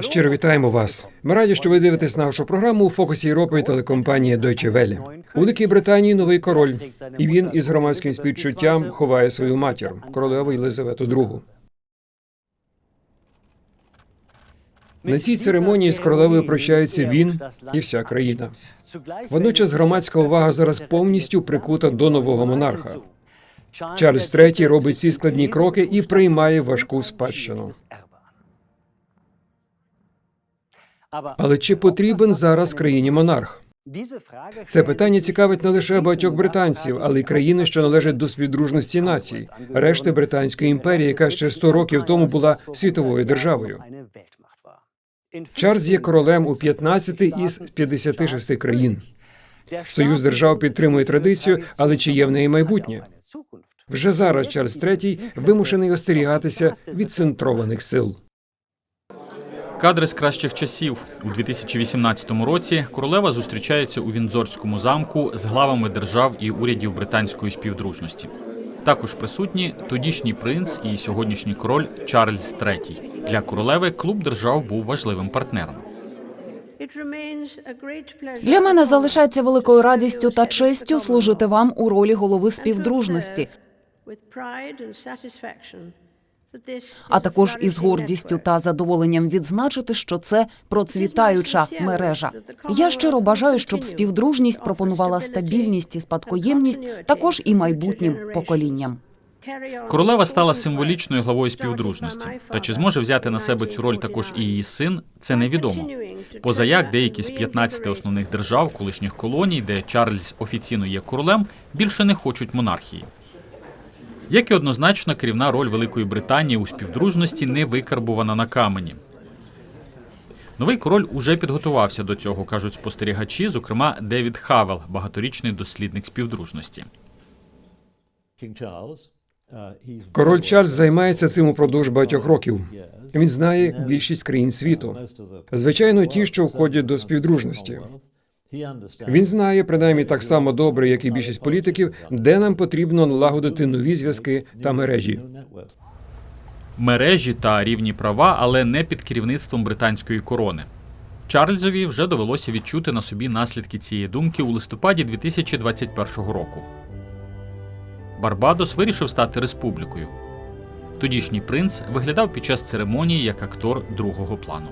Щиро вітаємо вас. Ми раді, що ви дивитесь нашу програму у фокусі Європи телекомпанії Deutsche Welle. У Великій Британії новий король, і він із громадським співчуттям ховає свою матір, королеву Єлизавету II. На цій церемонії з королевою прощаються він і вся країна. Водночас громадська увага зараз повністю прикута до нового монарха. Чарльз III робить ці складні кроки і приймає важку спадщину. Але чи потрібен зараз країні монарх? Це питання цікавить не лише багатьох британців, але й країни, що належать до співдружності націй, решти Британської імперії, яка ще 100 років тому була світовою державою. Чарльз є королем у 15 із 56 країн. Союз держав підтримує традицію, але чи є в неї майбутнє? Вже зараз Чарльз III вимушений остерігатися від центрованих сил. Кадри з кращих часів у 2018 році королева зустрічається у Віндзорському замку з главами держав і урядів британської співдружності. Також присутні тодішній принц і сьогоднішній король Чарльз III. Для королеви клуб держав був важливим партнером. Для мене залишається великою радістю та честю служити вам у ролі голови співдружності, а також із гордістю та задоволенням відзначити, що це процвітаюча мережа. Я щиро бажаю, щоб співдружність пропонувала стабільність і спадкоємність також і майбутнім поколінням. Королева стала символічною главою співдружності. Та чи зможе взяти на себе цю роль також і її син? Це невідомо. Поза як деякі з 15 основних держав, колишніх колоній, де Чарльз офіційно є королем, більше не хочуть монархії. Як і однозначно, керівна роль Великої Британії у співдружності не викарбувана на камені. Новий король уже підготувався до цього, кажуть спостерігачі, зокрема Девід Хавел, багаторічний дослідник співдружності. Король Чарльз займається цим упродовж багатьох років. Він знає більшість країн світу. Звичайно, ті, що входять до співдружності. Він знає принаймні так само добре, як і більшість політиків, де нам потрібно налагодити нові зв'язки та мережі. мережі та рівні права, але не під керівництвом британської корони. Чарльзові вже довелося відчути на собі наслідки цієї думки у листопаді 2021 року. Барбадос вирішив стати республікою. Тодішній принц виглядав під час церемонії як актор другого плану.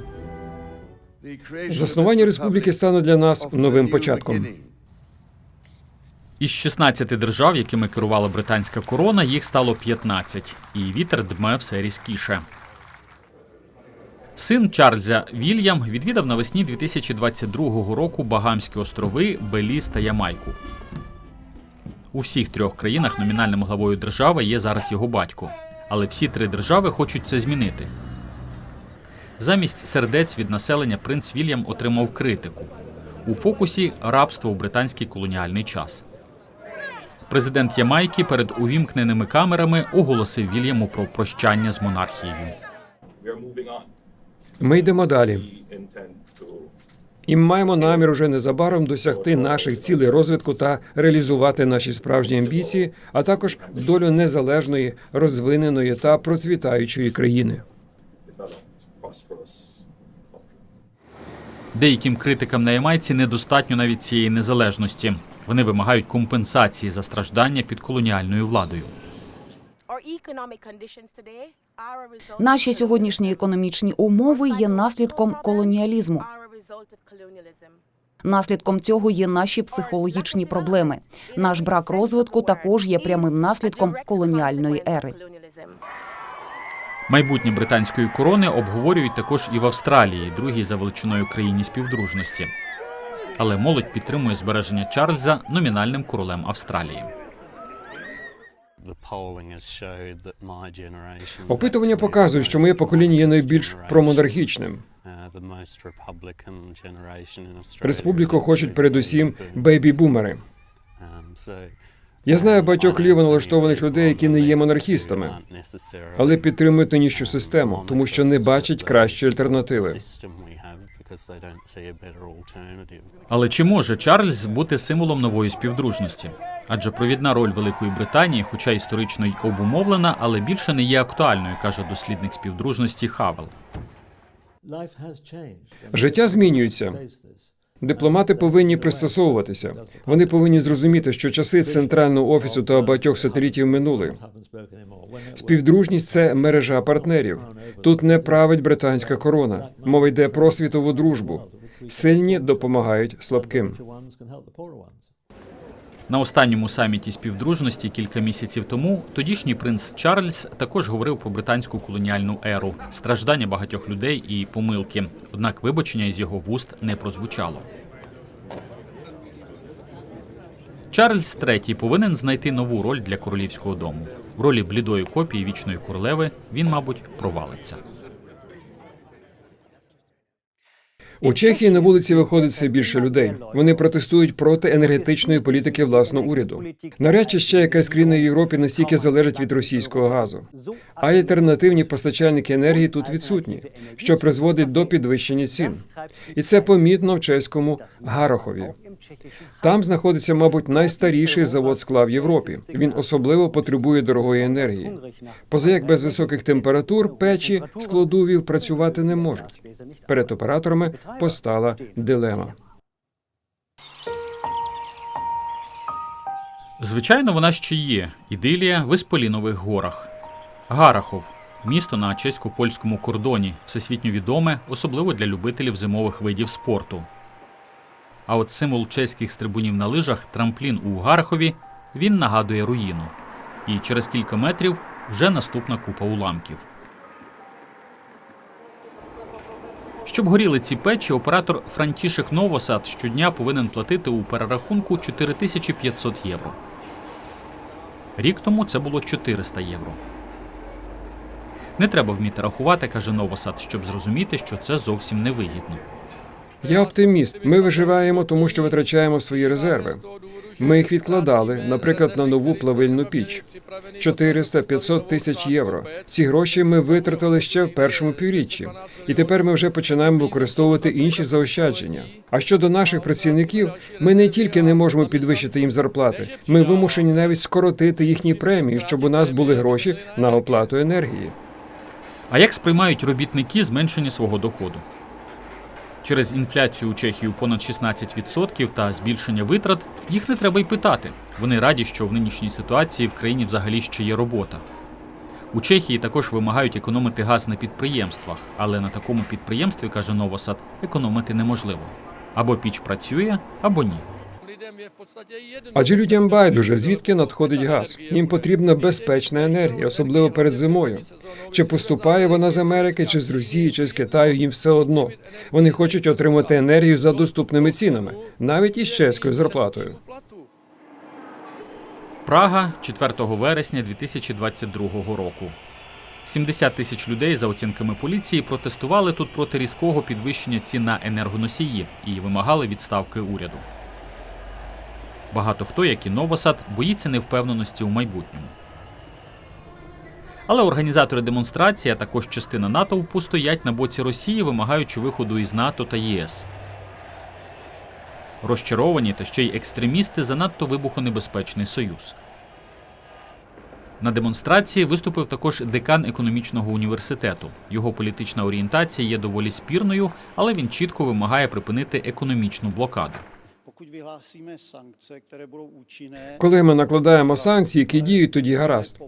Заснування республіки стане для нас новим початком. Із 16 держав, якими керувала британська корона, їх стало 15, і вітер дме все різкіше. Син Чарльза Вільям відвідав навесні 2022 року Багамські острови, Беліз та Ямайку. У всіх трьох країнах номінальним главою держави є зараз його батько. Але всі три держави хочуть це змінити. Замість сердець від населення принц Вільям отримав критику. У фокусі рабство у британський колоніальний час. Президент Ямайки перед увімкненими камерами оголосив Вільяму про прощання з монархією. Ми йдемо далі. І маємо намір уже незабаром досягти наших цілей розвитку та реалізувати наші справжні амбіції, а також долю незалежної, розвиненої та процвітаючої країни. Prosperous country. Деяким критикам на Ямайці недостатньо навіть цієї незалежності. Вони вимагають компенсації за страждання під колоніальною владою. Наші сьогоднішні економічні умови є наслідком колоніалізму. Наслідком цього є наші психологічні проблеми. Наш брак розвитку також є прямим наслідком колоніальної ери. Майбутнє британської корони обговорюють також і в Австралії, другій за величиною країні співдружності. Але молодь підтримує збереження Чарльза номінальним королем Австралії. Опитування показують, що моє покоління є найбільш промонархічним. Республіку хочуть передусім бейбі-бумери. Я знаю багатьох ліво налаштованих людей, які не є монархістами, але підтримують нинішню систему, тому що не бачать кращої альтернативи. Але чи може Чарльз бути символом нової співдружності? Адже провідна роль Великої Британії, хоча історично й обумовлена, але більше не є актуальною, каже дослідник співдружності Хавел. Життя змінюється. Дипломати повинні пристосовуватися. Вони повинні зрозуміти, що часи центрального офісу та багатьох сателітів минули. Співдружність це мережа партнерів. Тут не править британська корона. Мова йде про світову дружбу. Сильні допомагають слабким. На останньому саміті співдружності кілька місяців тому тодішній принц Чарльз також говорив про британську колоніальну еру, страждання багатьох людей і помилки. Однак вибачення із його вуст не прозвучало. Чарльз III повинен знайти нову роль для королівського дому. В ролі блідої копії вічної королеви він, мабуть, провалиться. У Чехії на вулиці виходить все більше людей. Вони протестують проти енергетичної політики власного уряду. Навряд ще якась країна в Європі настільки залежить від російського газу. А альтернативні постачальники енергії тут відсутні, що призводить до підвищення цін. І це помітно в чеському Гарохові. Там знаходиться, мабуть, найстаріший завод скла в Європі. Він особливо потребує дорогої енергії. Поза як без високих температур печі складувів працювати не можуть. Перед операторами постала дилема. Звичайно, вона ще є ідилія в Ісполінових горах. Гарахов місто на чесько-польському кордоні, всесвітньо відоме, особливо для любителів зимових видів спорту. А от символ чеських стрибунів на лижах трамплін у Гарахові він нагадує руїну. І через кілька метрів вже наступна купа уламків. Щоб горіли ці печі, оператор Франтішек Новосад щодня повинен платити у перерахунку 4500 євро. Рік тому це було 400 євро. Не треба вміти рахувати, каже Новосад, щоб зрозуміти, що це зовсім невигідно. Я оптиміст. Ми виживаємо, тому що витрачаємо свої резерви. Ми їх відкладали, наприклад, на нову плавильну піч. 400-500 тисяч євро. Ці гроші ми витратили ще в першому півріччі, і тепер ми вже починаємо використовувати інші заощадження. А щодо наших працівників, ми не тільки не можемо підвищити їм зарплати, ми вимушені навіть скоротити їхні премії, щоб у нас були гроші на оплату енергії. А як сприймають робітники зменшення свого доходу? Через інфляцію у Чехії понад 16% та збільшення витрат їх не треба й питати. Вони раді, що в нинішній ситуації в країні взагалі ще є робота. У Чехії також вимагають економити газ на підприємствах, але на такому підприємстві, каже Новосад, економити неможливо. Або піч працює, або ні. Адже людям байдуже, звідки надходить газ. Їм потрібна безпечна енергія, особливо перед зимою. Чи поступає вона з Америки, чи з Росії, чи з Китаю, їм все одно. Вони хочуть отримати енергію за доступними цінами, навіть із чеською зарплатою. Прага 4 вересня 2022 року. 70 тисяч людей, за оцінками поліції, протестували тут проти різкого підвищення цін на енергоносії і вимагали відставки уряду. Багато хто, як і Новосад, боїться невпевненості у майбутньому. Але організатори демонстрації, а також частина натовпу стоять на боці Росії, вимагаючи виходу із НАТО та ЄС. Розчаровані та ще й екстремісти занадто вибухонебезпечний союз. На демонстрації виступив також декан економічного університету. Його політична орієнтація є доволі спірною, але він чітко вимагає припинити економічну блокаду. Коли ми накладаємо санкції, які діють, тоді гаразд.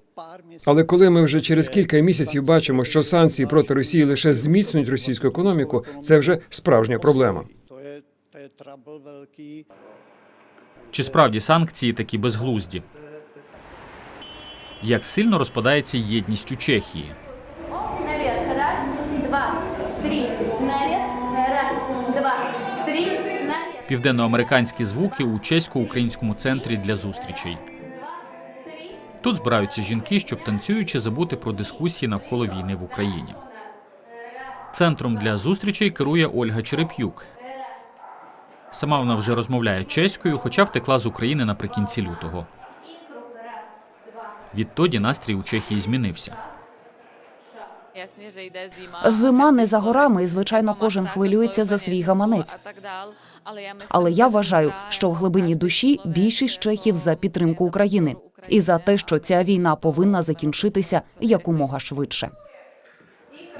Але коли ми вже через кілька місяців бачимо, що санкції проти Росії лише зміцнюють російську економіку, це вже справжня проблема. to je, to je trouble velký. Чи справді санкції такі безглузді? Як сильно розпадається єдність у Чехії? Південноамериканські звуки у чесько-українському центрі для зустрічей. Тут збираються жінки, щоб танцюючи забути про дискусії навколо війни в Україні. Центром для зустрічей керує Ольга Череп'юк. Сама вона вже розмовляє чеською, хоча втекла з України наприкінці лютого. Відтоді настрій у Чехії змінився. Зима Зима не за горами, і звичайно, кожен хвилюється за свій гаманець. Але я вважаю, що в глибині душі більшість чехів за підтримку України і за те, що ця війна повинна закінчитися якомога швидше.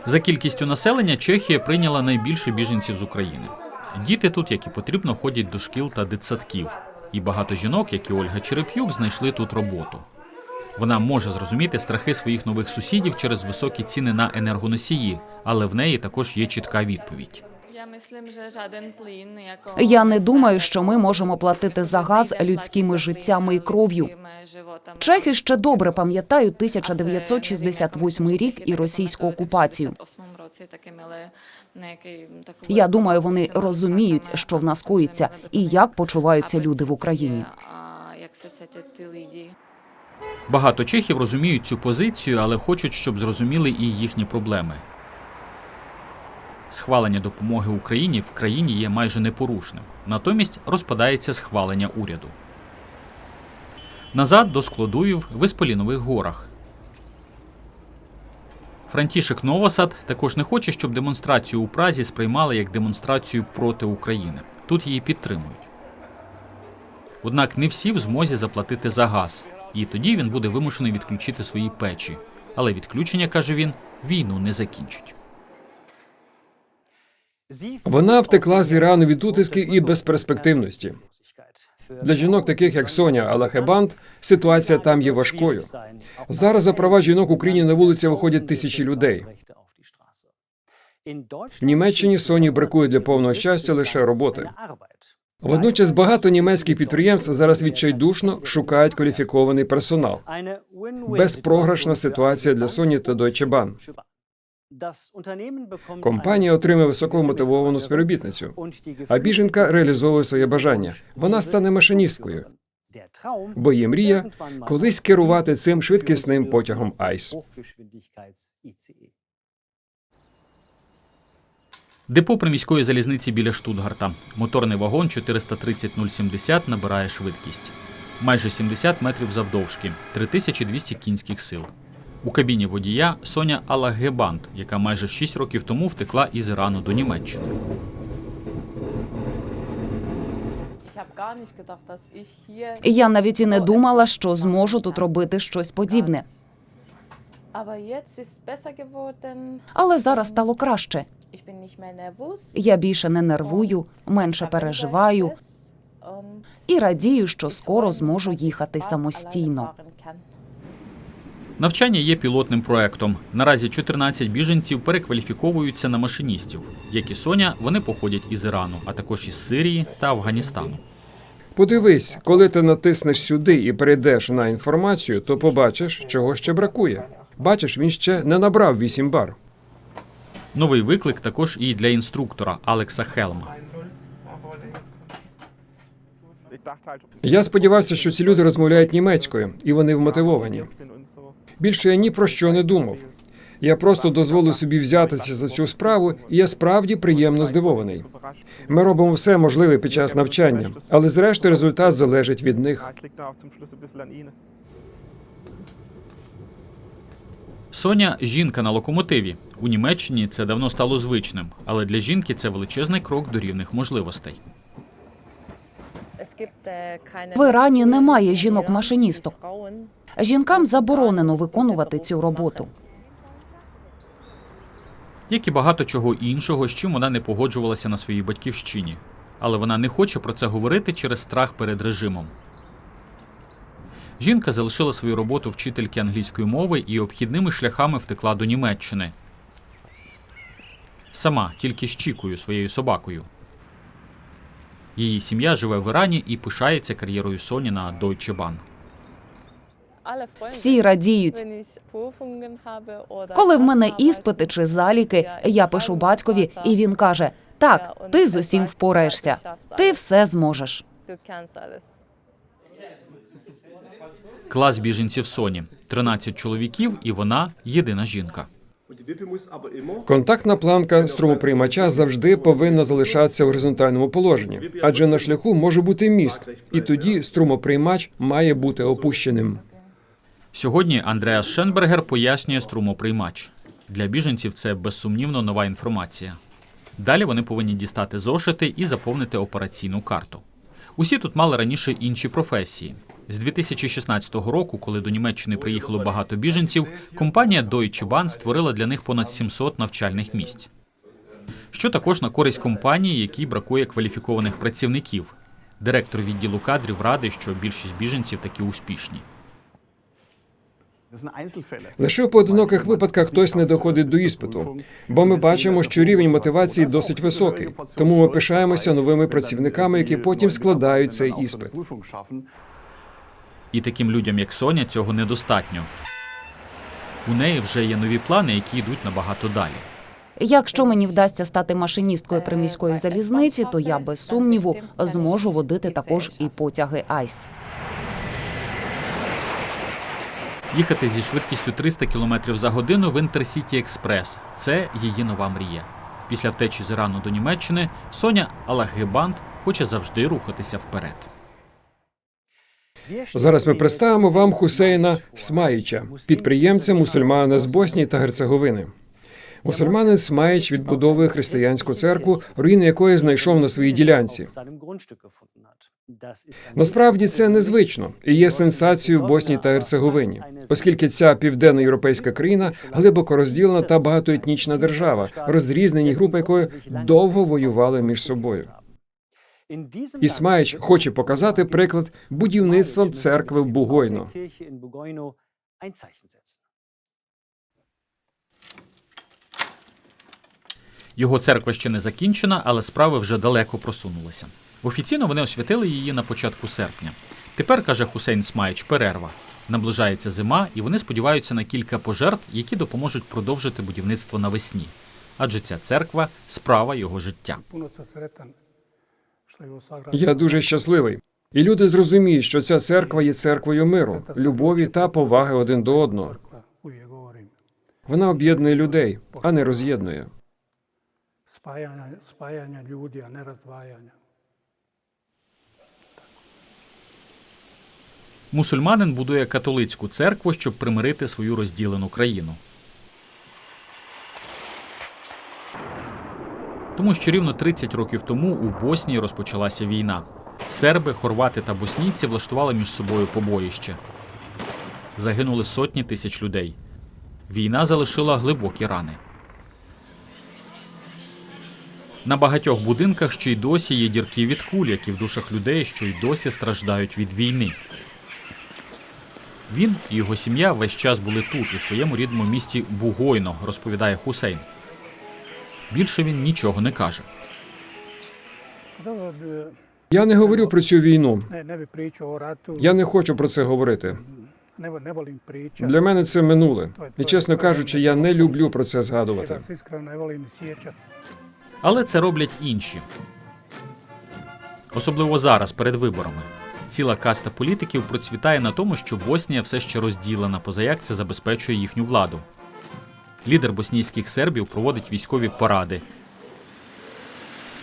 За кількістю населення Чехія прийняла найбільше біженців з України. Діти тут, як і потрібно, ходять до шкіл та дитсадків. І багато жінок, як і Ольга Череп'юк, знайшли тут роботу. Вона може зрозуміти страхи своїх нових сусідів через високі ціни на енергоносії, але в неї також є чітка відповідь. Я не думаю, що ми можемо платити за газ людськими життями і кров'ю. Чехи ще добре пам'ятають 1968 рік і російську окупацію. Я думаю, вони розуміють, що в нас коїться і як почуваються люди в Україні. Багато чехів розуміють цю позицію, але хочуть, щоб зрозуміли і їхні проблеми. Схвалення допомоги Україні в країні є майже непорушним. Натомість розпадається схвалення уряду. Назад до складовів в Есполінових горах. Франтішек Новосад також не хоче, щоб демонстрацію у Празі сприймали як демонстрацію проти України. Тут її підтримують. Однак не всі в змозі заплатити за газ, і тоді він буде вимушений відключити свої печі. Але відключення, каже він, війну не закінчить. Вона втекла з Ірану від утисків і безперспективності. Для жінок, таких як Соня Алахебанд, ситуація там є важкою. Зараз за права жінок в Україні на вулиці виходять тисячі людей. В Німеччині Соні бракує для повного щастя лише роботи. Водночас багато німецьких підприємств зараз відчайдушно шукають кваліфікований персонал. Безпрограшна ситуація для Sony та Deutsche Bahn. Компанія отримує високомотивовану співробітницю, а біженка реалізовує своє бажання. Вона стане машиністкою, бо її мрія колись керувати цим швидкісним потягом Айс. Депо приміської залізниці біля Штутгарта. Моторний вагон 430-070 набирає швидкість. Майже 70 метрів завдовжки, 3200 кінських сил. У кабіні водія Соня Алагебанд, яка майже 6 років тому втекла із Ірану до Німеччини. Я навіть і не думала, що зможу тут робити щось подібне. Але зараз стало краще. Я більше не нервую, менше переживаю і радію, що скоро зможу їхати самостійно. Навчання є пілотним проектом. Наразі 14 біженців перекваліфіковуються на машиністів. Як і Соня, вони походять із Ірану, а також із Сирії та Афганістану. Подивись, коли ти натиснеш сюди і перейдеш на інформацію, то побачиш, чого ще бракує. Бачиш, він ще не набрав 8 бар. Новий виклик також і для інструктора Алекса Хелма. Я сподівався, що ці люди розмовляють німецькою, і вони вмотивовані. Більше я ні про що не думав. Я просто дозволив собі взятися за цю справу, і я справді приємно здивований. Ми робимо все можливе під час навчання, але зрештою результат залежить від них. Соня жінка на локомотиві. У Німеччині це давно стало звичним, але для жінки це величезний крок до рівних можливостей. В Ірані немає жінок-машиністок. Жінкам заборонено виконувати цю роботу. Як і багато чого іншого, з чим вона не погоджувалася на своїй батьківщині. Але вона не хоче про це говорити через страх перед режимом. Жінка залишила свою роботу вчительки англійської мови і обхідними шляхами втекла до Німеччини. Сама, тільки з Чікою, своєю собакою. Її сім'я живе в Ірані і пишається кар'єрою Соні на Deutsche Bahn. Всі радіють. Коли в мене іспити чи заліки, я пишу батькові, і він каже: Так, ти з усім впораєшся, ти все зможеш. Клас біженців Соні 13 чоловіків, і вона єдина жінка. Контактна планка струмоприймача завжди повинна залишатися в горизонтальному положенні, адже на шляху може бути міст, і тоді струмоприймач має бути опущеним. Сьогодні Андреас Шенбергер пояснює струмоприймач. Для біженців це безсумнівно нова інформація. Далі вони повинні дістати зошити і заповнити операційну карту. Усі тут мали раніше інші професії. З 2016 року, коли до Німеччини приїхало багато біженців, компанія Deutsche Bahn створила для них понад 700 навчальних місць. Що також на користь компанії, якій бракує кваліфікованих працівників. Директор відділу кадрів радий, що більшість біженців такі успішні. Лише в поодиноких випадках хтось не доходить до іспиту, бо ми бачимо, що рівень мотивації досить високий. Тому ми пишаємося новими працівниками, які потім складають цей іспит. І таким людям, як Соня, цього недостатньо. У неї вже є нові плани, які йдуть набагато далі. Якщо мені вдасться стати машиністкою приміської залізниці, то я без сумніву зможу водити також і потяги Айс. Їхати зі швидкістю 300 км за годину в Інтерсіті Експрес це її нова мрія. Після втечі з Ірану до Німеччини Соня Алагебанд хоче завжди рухатися вперед. Зараз ми представимо вам Хусейна Смаїча, підприємця мусульмана з Боснії та Герцеговини. Мусульманин Смаїч відбудовує християнську церкву, руїни якої знайшов на своїй ділянці. Насправді це незвично і є сенсацією в Боснії та Герцеговині, оскільки ця південноєвропейська країна глибоко розділена та багатоетнічна держава, розрізнені групи якої довго воювали між собою. Ісмаїч хоче показати приклад будівництвом церкви в Бугойно. Його церква ще не закінчена, але справи вже далеко просунулися. Офіційно вони освятили її на початку серпня. Тепер, каже Хусейн Смаїч, перерва. Наближається зима, і вони сподіваються на кілька пожертв, які допоможуть продовжити будівництво навесні. Адже ця церква справа його життя. Я дуже щасливий. І люди зрозуміють, що ця церква є церквою миру, любові та поваги один до одного. Вона об'єднує людей, а не роз'єднує. spajanja, spajanja ljudi, a ne razdvajanja. Мусульманин будує католицьку церкву, щоб примирити свою розділену країну. Тому що рівно 30 років тому у Боснії розпочалася війна. Серби, хорвати та боснійці влаштували між собою побоїще. Загинули сотні тисяч людей. Війна залишила глибокі рани. На багатьох будинках ще й досі є дірки від куль, як і в душах людей, що й досі страждають від війни. Він і його сім'я весь час були тут, у своєму рідному місті Бугойно, розповідає Хусейн. Більше він нічого не каже. Я не говорю про цю війну. Я не хочу про це говорити. Для мене це минуле. І чесно кажучи, я не люблю про це згадувати. Але це роблять інші. Особливо зараз, перед виборами. Ціла каста політиків процвітає на тому, що Боснія все ще розділена, позаяк це забезпечує їхню владу. Лідер боснійських сербів проводить військові паради.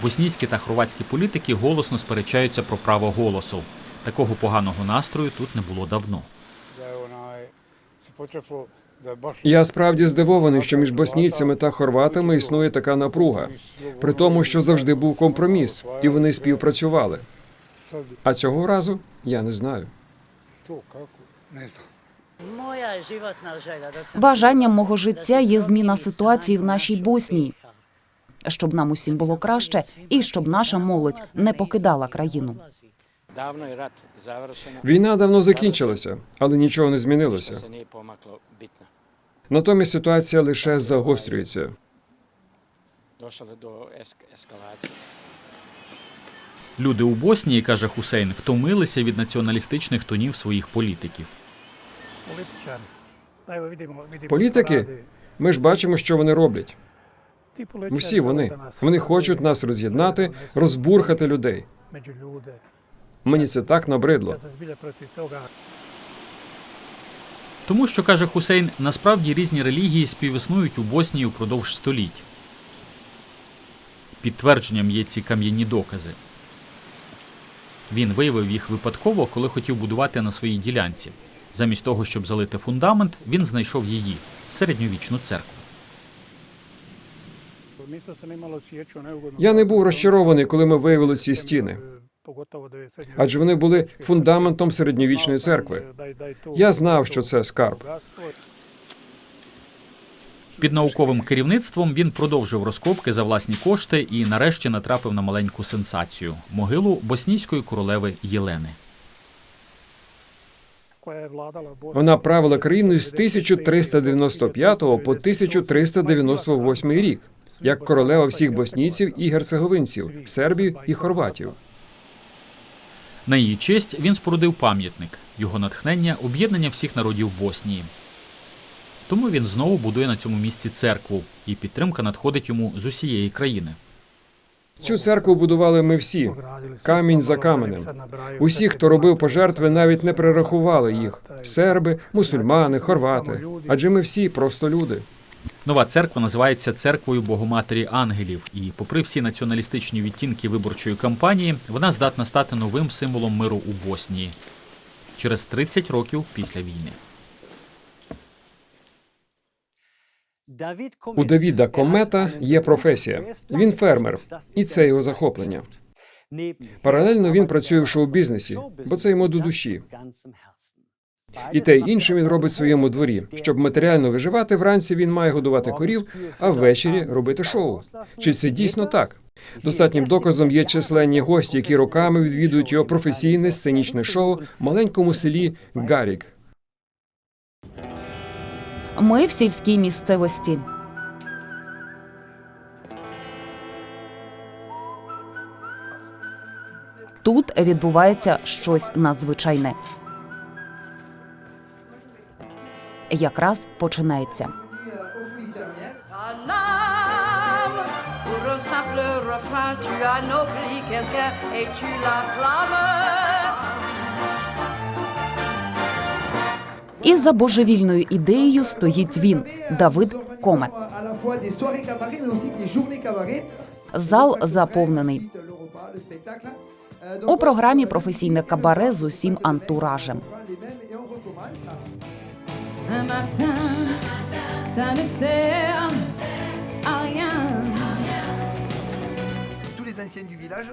Боснійські та хорватські політики голосно сперечаються про право голосу. Такого поганого настрою тут не було давно. Я справді здивований, що між боснійцями та хорватами існує така напруга, при тому, що завжди був компроміс, і вони співпрацювали. А цього разу я не знаю. Želja dok sam Бажанням мого життя є зміна ситуації в нашій Боснії, щоб нам усім було краще, і щоб наша молодь не покидала країну. Davno je rat Війна давно закінчилася, але нічого не змінилося. Натомість ситуація лише загострюється. Люди у Боснії, каже Хусейн, втомилися від націоналістичних тонів своїх політиків. Політики? Ми ж бачимо, що вони роблять. Всі вони. Вони хочуть нас роз'єднати, розбурхати людей. Мені це так набридло. Тому що, каже Хусейн, насправді різні релігії співіснують у Боснії упродовж століть. Підтвердженням є ці кам'яні докази. Він виявив їх випадково, коли хотів будувати на своїй ділянці. Замість того, щоб залити фундамент, він знайшов її середньовічну церкву. Я не був розчарований, коли ми виявили ці стіни. адже вони були фундаментом середньовічної церкви. Я знав, що це скарб. Під науковим керівництвом він продовжив розкопки за власні кошти і нарешті натрапив на маленьку сенсацію могилу боснійської королеви Єлени. Вона правила країною з 1395 по 1398 рік, як королева всіх боснійців і герцеговинців, сербів і хорватів. На її честь він спорудив пам'ятник. Його натхнення об'єднання всіх народів Боснії. Тому він знову будує на цьому місці церкву, і підтримка надходить йому з усієї країни. Цю церкву будували ми всі, камінь за каменем. Усі, хто робив пожертви, навіть не перерахували їх: серби, мусульмани, хорвати. Адже ми всі просто люди. Нова церква називається церквою Богоматері Ангелів, і, попри всі націоналістичні відтінки виборчої кампанії, вона здатна стати новим символом миру у Боснії через 30 років після війни. У Давіда Комета є професія. Він фермер, і це його захоплення. Паралельно він працює в шоу-бізнесі, бо це йому до душі. І те й інше він робить в своєму дворі. Щоб матеріально виживати, вранці він має годувати корів, а ввечері робити шоу. Чи це дійсно так? Достатнім доказом є численні гості, які роками відвідують його професійне сценічне шоу в маленькому селі Гарік. Ми в сільській місцевості. Тут відбувається щось надзвичайне. Якраз починається. Simple refrain, tu quelqu'un et tu l'acclames. І за божевільною ідеєю стоїть він, Давид Комет. Зал заповнений. У програмі професійне кабаре з усім антуражем.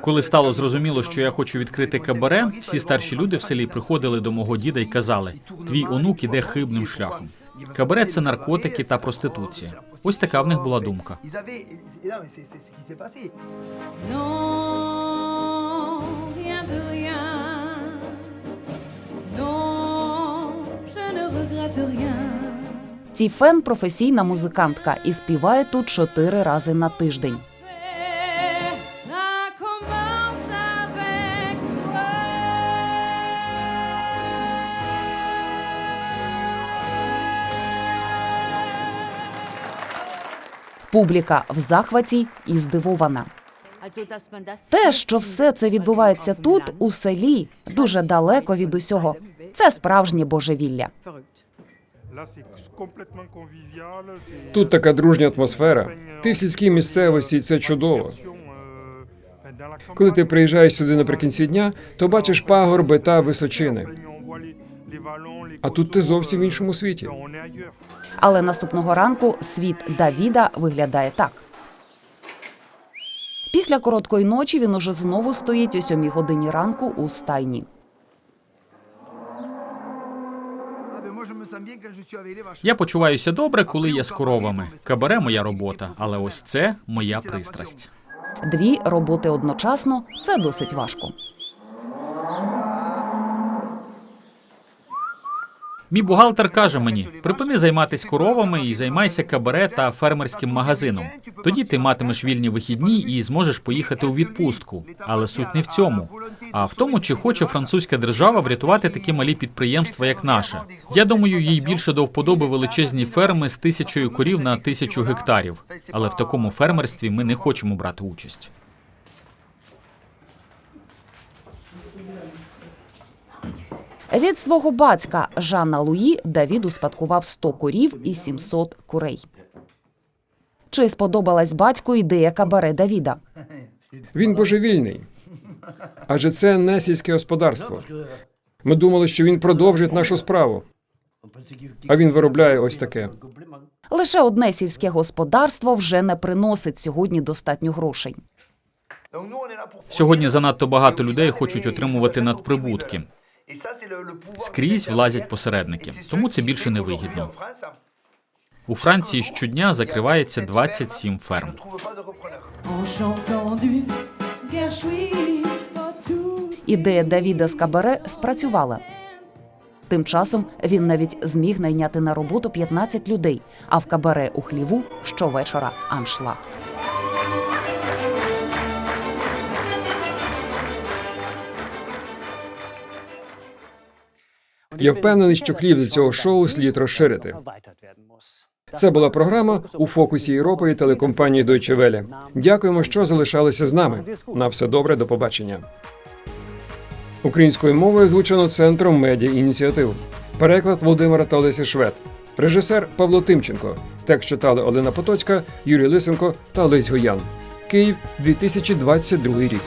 Коли стало зрозуміло, що я хочу відкрити кабаре, всі старші люди в селі приходили до мого діда і казали: твій онук іде хибним шляхом. Кабаре це наркотики та проституція. Ось така в них була думка. Rien. Тіфен професійна музикантка і співає тут чотири рази на тиждень. Публіка в захваті і здивована. Те, що все це відбувається тут, у селі, дуже далеко від усього. Це справжнє божевілля. Тут така дружня атмосфера. Ти в сільській місцевості, і це чудово. Коли ти приїжджаєш сюди наприкінці дня, то бачиш пагорби та височини. А тут ти зовсім в іншому світі. Але наступного ранку світ Давіда виглядає так. Після короткої ночі він уже знову стоїть о сьомій годині ранку у стайні. Я почуваюся добре, коли я з коровами. Кабаре моя робота, але ось це моя пристрасть. Дві роботи одночасно це досить важко. Мій бухгалтер каже мені: припини займатися коровами і займайся кабаре та фермерським магазином. Тоді ти матимеш вільні вихідні і зможеш поїхати у відпустку. Але суть не в цьому, а в тому, чи хоче французька держава врятувати такі малі підприємства, як наше. Я думаю, їй більше до вподоби величезні ферми з тисячою корів на тисячу гектарів. Але в такому фермерстві ми не хочемо брати участь. Від свого батька Жана Луї Давід успадкував 100 корів і 700 курей. Чи сподобалась батьку ідея кабаре Давіда? Він божевільний. Адже це не сільське господарство. Ми думали, що він продовжить нашу справу. А він виробляє ось таке. Лише одне сільське господарство вже не приносить сьогодні достатньо грошей. Сьогодні занадто багато людей хочуть отримувати надприбутки. Скрізь влазять посередники, тому це більше не вигідно. У Франції щодня закривається 27 ne ферм. Ідея Давіда з Кабаре спрацювала. Тим часом він навіть зміг найняти на роботу 15 людей, а в кабаре у хліву щовечора аншлаг. Я впевнений, що хліб до цього шоу слід розширити. Це була програма у фокусі Європи і телекомпанії Deutsche Welle. Дякуємо, що залишалися з нами. На все добре, до побачення. Українською мовою звучено центром медіа ініціатив. Переклад Володимира та Олесі Швед. Режисер Павло Тимченко. Текст читали Олена Потоцька, Юрій Лисенко та Олесь Гоян. Київ, 2022 рік.